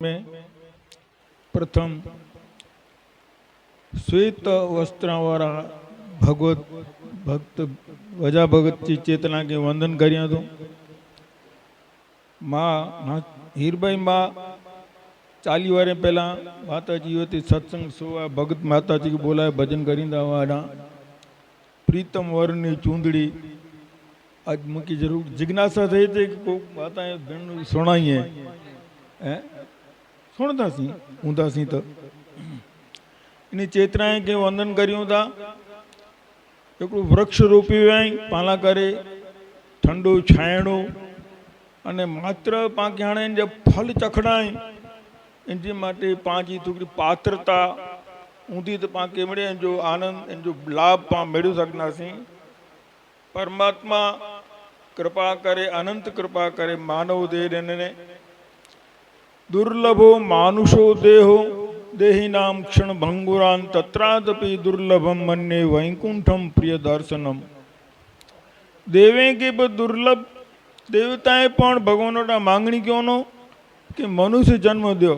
મેં પ્રથમ શ્વેત વસ્ત્રવાળા ભગવત ભક્ત વજા ભગતજી ચેતના કે વંદન કર્યા હતું માં હીરબાઈ માં ચાલી વારે પહેલાં માતાજી હતી સત્સંગ સોવા ભગત માતાજી બોલાય ભજન કરીને આવવાના પ્રીતમ વરની ચૂંદડી આજ મૂકી જરૂર જિજ્ઞાસા થઈ હતી કે કોઈક માતાએ ભેણનું સોણાઈએ હે સુણતા સી ઊંધા સી તો એની ચેતનાએ કે વંદન કર્યું હતા એકલું વૃક્ષ રોપ્યું હોય પાલા કરે ઠંડુ છાયણું અને માત્ર પાંખ હાણે જે ફલ ચખડાય એની માટે પાંચી થોડી પાત્રતા, ઊંધી તો પાંખે મળે જો આનંદ, એનો જો લાભ પા મેળવી શકનાસી પરમાત્મા કૃપા કરે, અનંત કૃપા કરે, માનવ દેહ એને દુર્લભો માનુષો દેહો દેહિનામ ક્ષણ ભંગુરાન તત્રાદપી દુર્લભમ મન્યે વૈકુંઠમ પ્રિય દર્શનમ દેવે કે દુર્લભ દેવતાએ પણ ભગવાનોના માંગણી ક્યોનો કે મનુષ્ય જન્મ દો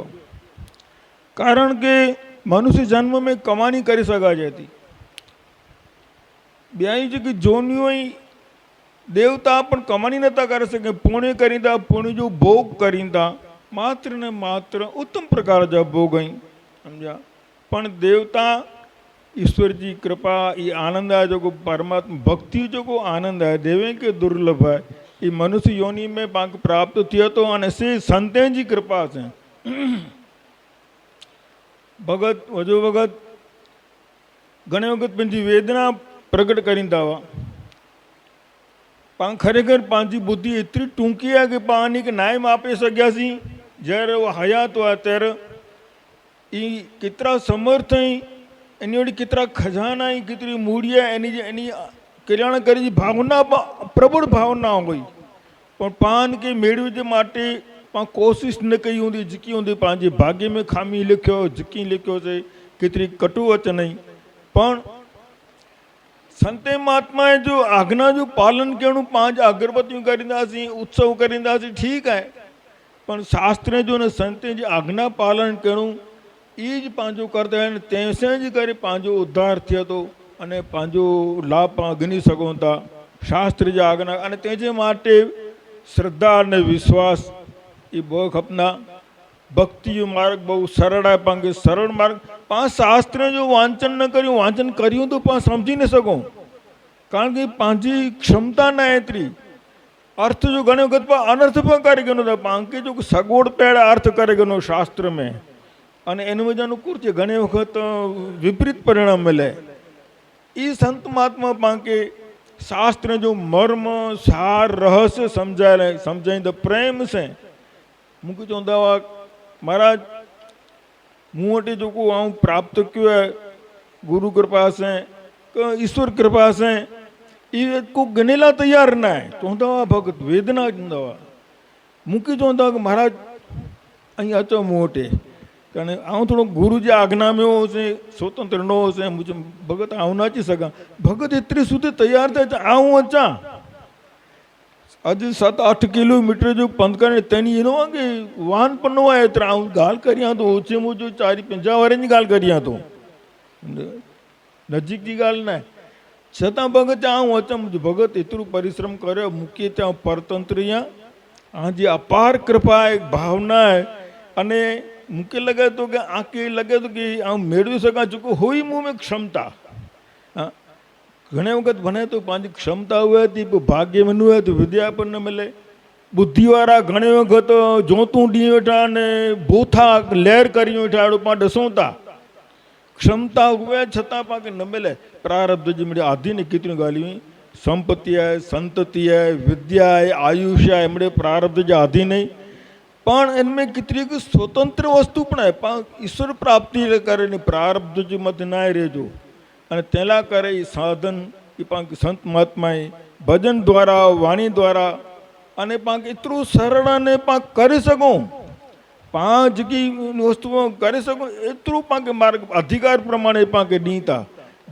કારણ કે મનુષ્ય જન્મ મેં કમાણી કરી શકાય હતી બ્યાઈ છે કે જોનીઓ દેવતા પણ કમાણી નતા કરી શકે પુણ્ય કરીતા પુણ્ય જો ભોગ કરીંદા માત્ર ને માત્ર ઉત્તમ પ્રકાર જ ભોગઈ સમજ્યા? પણ દેવતા, ઈશ્વરજી કૃપા એ આનંદ આ જોગો પરમાત્મા, ભક્તિ જોગો આનંદ આ દેવે કે દુર્લભ હે એ મનુષ્ય યોની મેં પાંક પ્રાપ્ત થયો હતો અને સે સંતેજી કૃપા છે. ભગત વજો વખત ઘણી વખત પંજી વેદના પ્રગટ કરી દાવા. પણ ખરેખર પાંચી બુદ્ધિ એટલી ટૂંકી આ કે પાની કે નાયમ આપી શક્યા છીએ જ્યારે ಹಯಾತು ಆತರ ಈ ಕಿತ್ರ ಸಮರ್ಥ એની ಕಿತ್ರ ખજાના ಕಿತ್ರಿ મૂડિયા, એની એની કલ્યાણ કરી ભાવના પ્રબળ ભાવના હોય. પણ પાન કે મેળવી માટે પણ કોશિશ ન કઈ હूंदी झिकी हूंदी पंहिंजे भाग्य में ખામી લખ્યો, ઝકી લખ્યો છે કેતરી કટુ વચ નહીં. પણ સંતે મહાત્માએ જો આજ્ઞા જો પાલન કरणु પાંચ અગરબત્તિयूं કરીंदासीं ઉત્સવ કરીंदासीं ઠીક आहे પણ શાસ્ત્રે જો ને સંતે જે આજ્ઞા પાલન કર્યું એ જ પાંજો કરતા અને તેસે જ કરી પાંજો ઉદ્ધાર થયો હતો અને પાંજો લાભ ગણી શકો હતા શાસ્ત્ર જે આજ્ઞા અને તે જે માટે શ્રદ્ધા અને વિશ્વાસ એ બહુ ખપના ભક્તિયો માર્ગ બહુ સરળ આપ્યા કે સરળ માર્ગ. પાંચ શાસ્ત્ર જો વાંચન ન કર્યું, વાંચન કર્યું તો પણ સમજી ન શકો. કારણ કે પાંચી ક્ષમતા ના એટલી. अर्थ जो घणो गत पर अनर्थ पण करे गनो था पाण खे जो सगोड़ पेड़ अर्थ करे गनो शास्त्र में અને એનું મજાનું કુર છે ઘણી વખત વિપરીત પરિણામ મળે. એ સંત મહાત્મા પાંકે શાસ્ત્ર જો મર્મ, સાર, રહસ્ય સમજાય સમજાય તો પ્રેમ છે. હું કહું છું મહારાજ, હું વટે જો કહું, આવું પ્રાપ્ત કયું ગુરુ કૃપા છે કે ઈશ્વર કૃપા છે એ કોઈ ગનેલા તૈયાર ના તો હું દવા ભગત વેદના જ દવા મૂકી દો દવા કે મહારાજ અહીં અચો મોટે કારણ આવું થોડો ગુરુજી આજ્ઞામ્યો હશે સ્વતંત્રનો હશે મુજબ ભગત, આવું નાચી શકા ભગત એટલી સુધી તૈયાર થાય તો આવું અચા આજે સાત આઠ કિલોમીટર જો પંદકાને તેની એનો કે વાહન પણ ન આવે ત્યારે આવું ગાલ કર્યા તો ઓછી મુજબ ચારી પંજા વારેની ગાલ કર્યા તો નજીકની ગાલ ના છતાં ભગત આવું અચમ ભગત એટલું પરિશ્રમ કર્યો, મૂકીએ ત્યાં પરતંત્ર અહીંયા આ જે અપાર કૃપા એક ભાવના અને મૂકે લગે તો કે આંકે લગે તો કે આમ મેળવી શકા ચૂકો હોય મું મેં ક્ષમતા. હા. ઘણી વખત ભણે તો પાંચી ક્ષમતા હોય હતી ભાગ્ય મનું હોય તો વિદ્યા પણ ન મળે. બુદ્ધિવાળા ઘણી વખત જોતું ડી બેઠા અને ભૂથા લહેર કરી બેઠા આડું પાંચ સોતા. ક્ષमता हुए छता पाके न मिले प्रारब्ध जी मेरे आदि ने कितनी गाली हुई संपत्ति है संतति है विद्या है आयुष है मेरे प्रारब्ध जी आदि नहीं પણ એમને કેટલીક સ્વતંત્ર વસ્તુ પણ હે પણ ઈશ્વર પ્રાપ્તિ કરીને પ્રારબ્ધ જ મત ના રહેજો. અને તેલા કરે એ સાધન એ પાંક સંત મહાત્માએ ભજન દ્વારા, વાણી દ્વારા અને પાંક એટલું સરળ અને પાંક કરી શકું. પાંચ વસ્તુઓ કરી શકો? એટલું પાંકે માર્ગ અધિકાર પ્રમાણે પાંકે નીતા.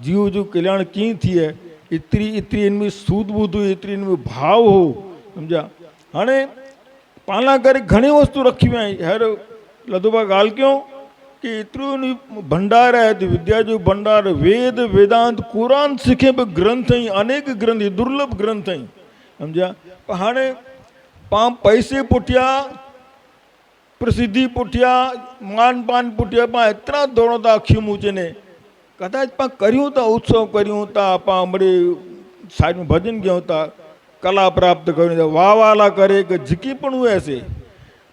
જીવ જો કલ્યાણ કી થઈએ? ઇત્રી ઇત્રી એનમી સૂદ બુધું ઇત્રી એનમી ભાવ હો સમજ્યા? હાણે પાના ઘરે ઘણી વસ્તુ રખી મેં. હેર લધુભા ગાલ ક્યો કે એટલું ભંડાર હે વિદ્યા જો ભંડાર, વેદ, વેદાંત, કુરાન શીખે ગ્રંથ અહીં, અનેક ગ્રંથ, દુર્લભ ગ્રંથ અહીં. સમજ્યા? હાણે પામ પૈસે પૂટ્યા પ્રસિદ્ધિ પુઠિયા, માન પાન પુઠિયા પા એતરા ધોરણો તા અખ્યું મૂચીને કદાચ પણ કર્યું તા, ઉત્સવ કર્યું તા પા હમણે સારું ભજન ગયું તા, કલા પ્રાપ્ત કર્યું વાવાલા કરે કે ઝીકી પણ હશે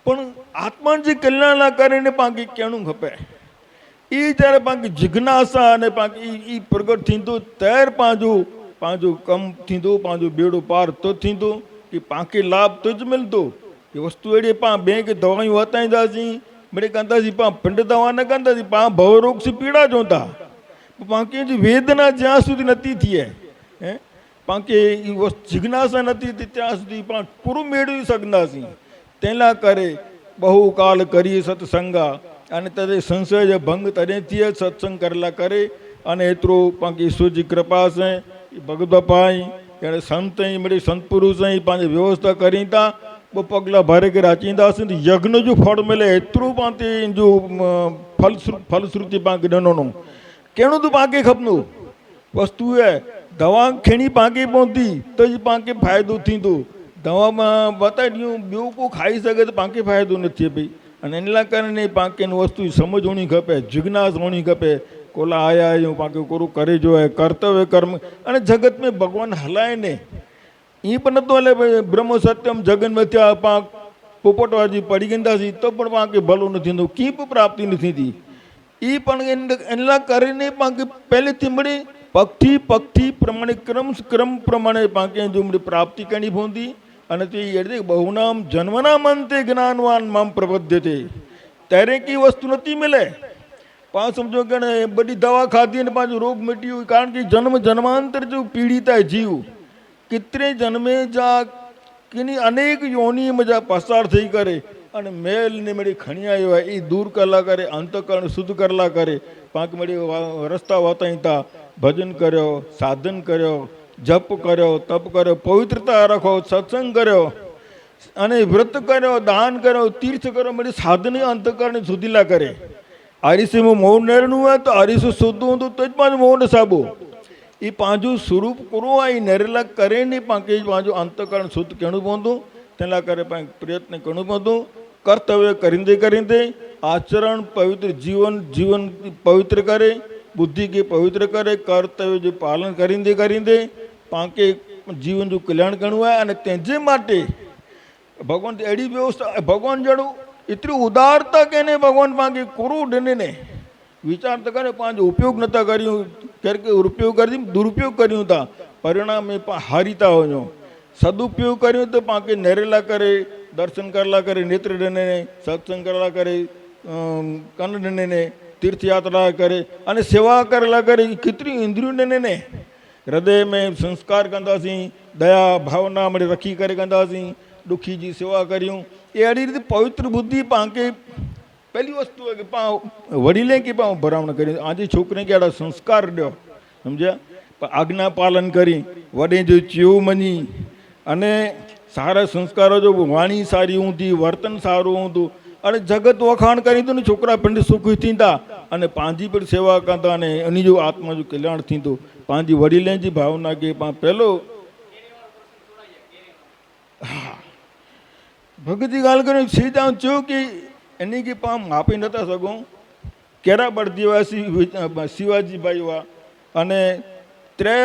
પણ આત્માજી કલ્યાણના કરીને પાંકી કેણું ખપે. એ જ્યારે પાંકી જિજ્ઞાસા અને પાંકી એ પ્રગટ થીંદું ત્યાર પાંજું પાંજું કમ થીંદું પાંજું બેડું પાર તો થીંદું કે પાંકી લાભ તો જ મળતું. ವಸ್ತು ಅಡಿ ಪಾ ಬ್ಯಾಂಕ್ ದವಾऊं वरिताईंदासीं मिड़े कंदासीं पाण पिंड दवा न कंदासीं पाण भव रोग से पीड़ा चऊं था पाण कंहिंजी वेदना ज्યાં સુધી नथी थिए ऐं पाण खे जिज्ञासा नथी थिए ત્યાં સુધી पाण પૂરું મેળવી શકનાસી તેના કરે બહુ કાલ કરી સત્સંગા અને તॾहिं સંશય जो ભંગ તॾहिं थिए સત્સંગ કરેલા કરે અને એતરો पाण खे ईश्वर जी कृपा सां भॻवत पाई अहिड़े संत ऐं मिड़े संत पुरुष सां ई पंहिंजी व्यवस्था करी था ಪಗ್ಲ ಭಾರಿಗೆ ರಾಚಿಂದಾಸಿಂದ ಯಜ್ಞ ಜು ಫಡ್ ಮೇಲೆ ಎತ್ತರೂ ಪಾಂತಿ ಇಂಜು ಫಲಶ್ರು ಫಲಶ್ರುತಿ ಪಾಂಕಿ ಡನೋನು કેણું પાકે ખપનું વસ્તુ એ દવા ખીણી પાકે પહોંચતી તો જ પાકે ફાયદો થતું દવામાં બતાડ્યું બીવું કોઈ ખાઈ શકે તો પાકે ફાયદો નથી ભાઈ અને એના કારણે પાકેની વસ્તુ સમજ હોણી ખપે જિજ્ઞાસ હોણી ખપે કોલા આયા પાકે કોરું કરે જોય કર્તવ્ય કર્મ અને જગત મેં ભગવાન હલાય નહીં એ પણ નહોતું એટલે બ્રહ્મ સત્યમ જગન મથ્યા પાંક પોપટવાજી પડી ગયા છે તો પણ પાંકે ભલું નથી થતું કીપ પ્રાપ્તિ નથી થતી. એ પણ એટલા કરીને પાંકે પહેલેથી મળી. પગથી પગથી પ્રમાણે ક્રમ ક્રમ પ્રમાણે પાંકે જો મળી પ્રાપ્તિ કરવી પહોંચી અને તે એટલે બહુનામ જન્મનામ અંતે જ્ઞાનવાન મામ પ્રબદ્ધ તે ત્યારે કઈ વસ્તુ નથી મળે. પાછું સમજો કે બધી દવા ખાધી અને પાછું રોગ મટ્યું. કારણ કે જન્મ જન્માંતર જો પીડિતા જીવ. કેતરે જન્મે જા કિની અનેક યોની મજા પસાર થઈ કરે અને મેલ ને મળી ખણિયા એવા એ દૂર કરલા કરે અંતકરણ શુદ્ધ કરલા કરે પાંક મળી રસ્તા વતાઈતા ભજન કર્યો સાધન કર્યો જપ કર્યો તપ કર્યો પવિત્રતા રાખો સત્સંગ કર્યો અને વ્રત કર્યો દાન કર્યો તીર્થ કર્યો મળી સાધને અંતકરણ સુધીલા કરે આરીસીમાં મૌન નેરનું હોય તો આરીસું શુદ્ધ હતું તો જ પાછું મૌન સાબુ એ પાંજુ સ્વરૂપ કરું આ નેરેલા કરે નહીં પાંકે પાંજુ અંતકરણ શુદ્ધ કહેણું પહોંચું તેના કરે પાંચ પ્રયત્ન કહેણું પહોંચું કર્તવ્ય કરીને કરીને આચરણ પવિત્ર જીવન જીવન પવિત્ર કરે, બુદ્ધિ કે પવિત્ર કરે, કર્તવ્ય જે પાલન કરીને કરીને પાંકે જીવન જો કલ્યાણ ગણવું હોય, અને તેજે માટે ભગવાન એડી વ્યવસ્થા ભગવાન જણું એટલી ઉદારતા કે ને ભગવાન પાંકે કરું ડને વિચાર તો કરે પાંચ ઉપયોગ નતા કર્યું ક્યારેક ઉપયોગ કરી દુરુપયોગ કર્યું હતા પરિણામે હારીતા હોજો. સદુપયોગ કર્યો તો પાંકે નરેલા કરે, દર્શન કરલા કરે નેત્રદને સત્સંગ કરલા કરે કનડને તીર્થયાત્રા કરે અને સેવા કરલા કરે કેટલી ઇન્દ્રિયોને ને. હૃદય में સંસ્કાર કંદાસી દયા ભાવના મળે રખી કરે કંદાસી દુખી જી સેવા કર્યું. એ અડી રીતે પવિત્ર બુદ્ધિ પાંકે પહેલી વસ્તુ કે પા વડીલે કે પા ભરામણ કરી. આજે છોકરીને કેડા સંસ્કાર દો સમજ્યા? આજ્ઞા પાલન કરી. વડે જો ચીવ મની. અને સારા સંસ્કારો જો વાણી સારી ઊંધી, વર્તન સારું ઊંધું. અને જગત વખાણ કરી હતું ને છોકરા પિંડ સુખી થીંદા અને પાંજી પર સેવા કરતા અને એની જો આત્મા જો કલ્યાણ થીંદું પાંજી વડીલે જે ભાવના કે પહેલો ભગતી ગાલ કર્યો સીધા ચો કે એની પણ માપી નતા શકું કેરા બળદીવાસી શિવાજીભાઈ વા અને ત્રે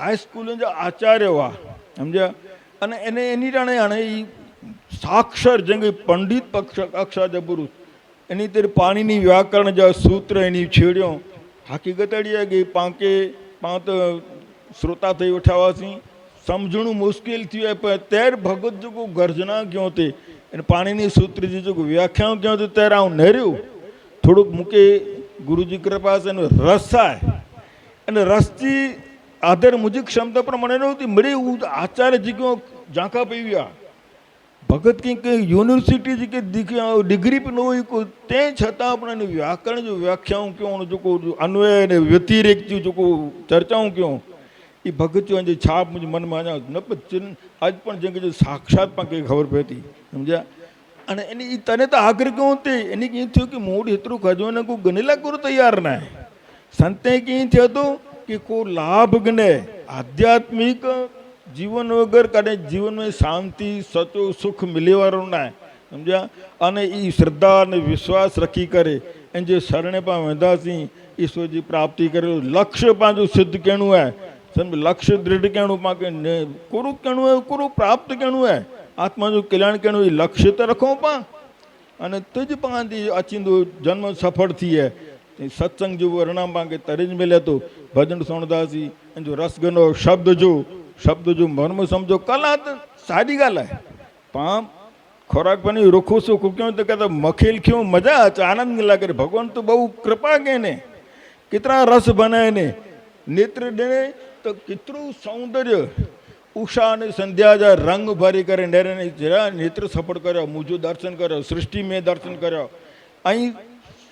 હાઈસ્કૂલના જે આચાર્ય વા સમજ્યા? અને એને એની ટાણે આણે એ સાક્ષર જેમ કે પંડિત પક્ષ અક્ષર જે પુરુષ. એની તે પાણીની વ્યાકરણ જે સૂત્ર એની છેડ્યો, હકીકત અડીએ ગઈ પાંકે પાંત શ્રોતા થઈ ઉઠાવાથી સમજણું મુશ્કેલ થયું પણ તેર ભગત જો ગર્જના ગયો તે. અને પાણીની સૂત્રજી જો વ્યાખ્યાન ત્યાં હતું ત્યારે આવું નર્યું. થોડુંક મૂકી ગુરુજી કૃપા છે એનો રસ થાય. અને રસથી આધાર મુજબ ક્ષમતા પણ મને નહોતી. મળી હું આચાર્યજી કહો ઝાંખા પીવ્યા. ભગત કંઈ કંઈ યુનિવર્સિટી જે કે ડિગ્રી પણ ન હોય તે છતાં આપણને વ્યાકરણ જો વ્યાખ્યાઓ કહો જો અન્વય અને વ્યતિરેક જો ચર્ચાઓ કહો એ ભગતિઓની જે છાપ મુજબ મનમાં ચિહ્ન. આજ પણ જેમ કે સાક્ષાતમાં કંઈ ખબર પડતી સમજ્યા? અને એની એ તને તો આગ્રહ કહું તે એને કહી થયું કે મૂળ હેતરું ખજવાને કોઈ ગણેલા કરું તૈયાર ના સંતે કહી થયું હતું કે કોઈ લાભ ગણે. આધ્યાત્મિક જીવન વગર કાઢે જીવનમાં શાંતિ સચો સુખ મિલેવાળું ના સમજ્યા? અને એ શ્રદ્ધા અને વિશ્વાસ રખી કરે. એને જે શરણે પણ વેંધાસી ઈશ્વરજી પ્રાપ્તિ કરેલું લક્ષ્ય પાંજું સિદ્ધ કેણું હોય સમજ લક્ષ્ય દૃઢ કેણું પાકે કુરુ કેણું હે કુરુ પ્રાપ્ત કેણું હે આત્માનું કલ્યાણ કેણું એ લક્ષ્ય તો રખો પા અને તુજ પાંદી અચિંદો જન્મ સફળ થઈએ. સત્સંગ જેવું વર્ણમ માંગે તરી જ મળે તો. ભજન સુણદાસી એનો રસગનો રસ ગનો શબ્દ જો શબ્દ જો મર્મ સમજો, કલા તો સાદી ગાલ હે. પામ ખોરાક પાણી રોખું સુખું ક્यों તો કહેતા મખેલ ક્यों મજા આવે આનંદ લાગે ભગવાન તો બહુ કૃપા કે ને કેટલા રસ બનાય ને. નેત્ર દેને તો કેટલું સૌંદર્ય. ઉષા અને સંધ્યા જા રંગ ભરી કરે નેરે ને જરા નેત્ર સફળ કર્યો, મુજુ દર્શન કર્યો, સૃષ્ટિ મેં દર્શન કર્યો. અહીં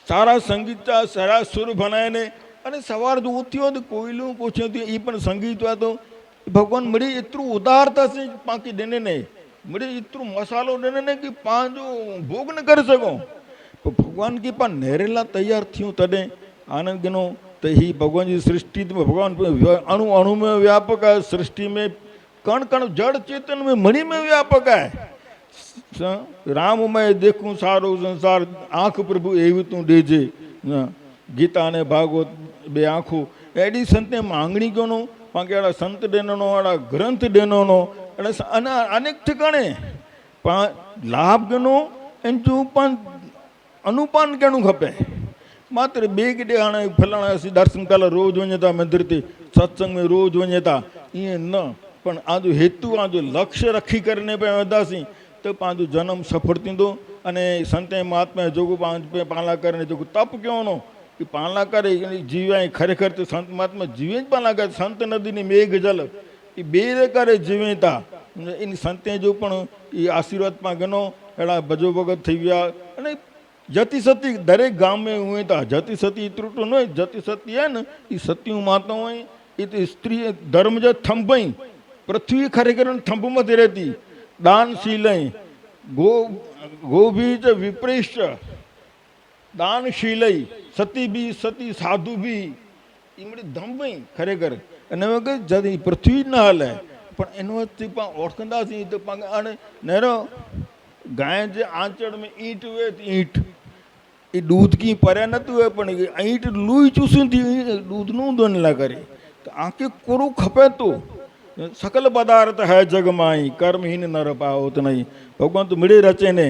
સારા સંગીત સારા સુર ભણાયને અને સવાર જો ઉઠ્યો તો કોયલું પૂછ્યું હતું એ પણ સંગીત વાતો ભગવાન મળી એટલું ઉદારતા છે પાકી દેને નહીં. મળી એટલું મસાલો દેને નહીં કે પાંજો ભોગ ન કરી શકો. ભગવાન કે પણ નેરેલા તૈયાર થયું તને આનંદ ગનો તો ही भगवान जी सृष्टि में भगवान अणु अणु में व्यापक है सृष्टि में कण कण जड़ चेतन में मणि में व्यापक है સ- રામ मैं देखूं सारो संसार આંખ પ્રભુ એવી તું દેજે હા. ગીતા અને ભાગવત બે આંખો એડી સંતે માંગણી કોનો બાકી એડા સંત ડેનોનો એડા ગ્રંથ ડેનોનો એટલે સ- અને અનેક ઠેકાણે પણ લાભ ગણો એમ જો પણ અનુપાન કેણું ખપે માત્ર બે કે હાણે ફલાણા દર્શન કાલે રોજ વञे તા મંદિરથી સત્સંગમાં રોજ વञे તા ઈअं ન. પણ આજુ હેતુ, આજુ લક્ષ્ય રખી કરીને पिया वेंदासीं त पंहिंजो जनम सफल थींदो अने संत महात्मा जेको पंहिंजो पाला करने जेको तप कयो नो કે પાલના કરે જીવાય ખરેખર તો સંત મહાત્મા જીવે જ પાલના કરે. સંત નદીની મેઘ જલ. એ બે કરે જીવેતા. એની સંતે જો પણ એ આશીર્વાદમાં ગણો. એડા ભજો ભગત થઈ ગયા. અને જતી સતી દરેક ગામે હું તો જતી સતી ત્રુટું ન હોય જતી સતી હે ને એ સતીયું માતા હોય એ તો સ્ત્રી ધર્મ જ થંભઈ, પૃથ્વી ખરેખર થંભમાંથી રહેતી. દાનશીલય ગો, ગોભીજ વિપ્રેષ્ટ દાનશીલય સતી બી, સતી સાધુ બી ઈમડી ધંભઈ ખરેખર. અને હવે જદી પૃથ્વી ના હાલે, પણ એનો પણ ઓળખંદાસી તો પણ અને નહેરો ગાય જે આંચળ મેં ઈંટ હોય તો ઈંટ. એ દૂધ કી પર્યા નતું હોય પણ એ લુઈ ચૂસી દૂધનું દોનલા કરે. તો આંખે કોરું ખપે તો? સકલ પદાર્થ હે જગમાં કર્મહીન નર પાવત નહીં. ભગવાન તો મિળી રચે ને.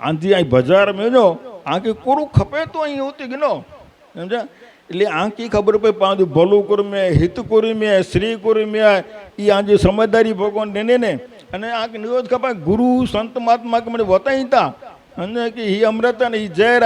આંધી અહીં બજાર મેજો આંખે કોરું ખપે તો અહીં હોતી ગનો સમજા એટલે આંખી ખબર પડે, પાંચ ભલું કરું મેં, હિત કરું મેં, શ્રી કરું મેં એ આજે સમજદારી ભગવાન ને ને. અને આંખ નિરોધ ખપાય, ગુરુ, સંત મહાત્મા કે મને વતાઈ તા. અને કે હી અમૃત અને હી ઝેર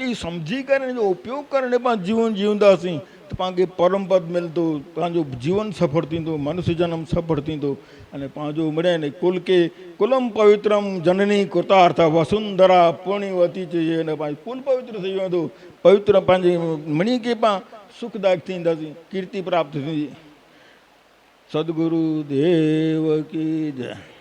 એ સમજી करे जो उपयोग करने पाण जीवन जीवंदासीं त पाण परम पद मिलंदो पंहिंजो जीवन सफल थींदो मनुष्य जनम सफल थींदो अने पंहिंजो मिड़े कुल खे कुलम पवित्रम जननी कुर्तार था वसुंधरा पुण्यवती चइजे हिन पंहिंजो कुल पवित्र थी वेंदो पवित्र पंहिंजे मणि खे पाण सुखदायक थींदासीं कीर्ति प्राप्त थींदी सदगुरु देव की जय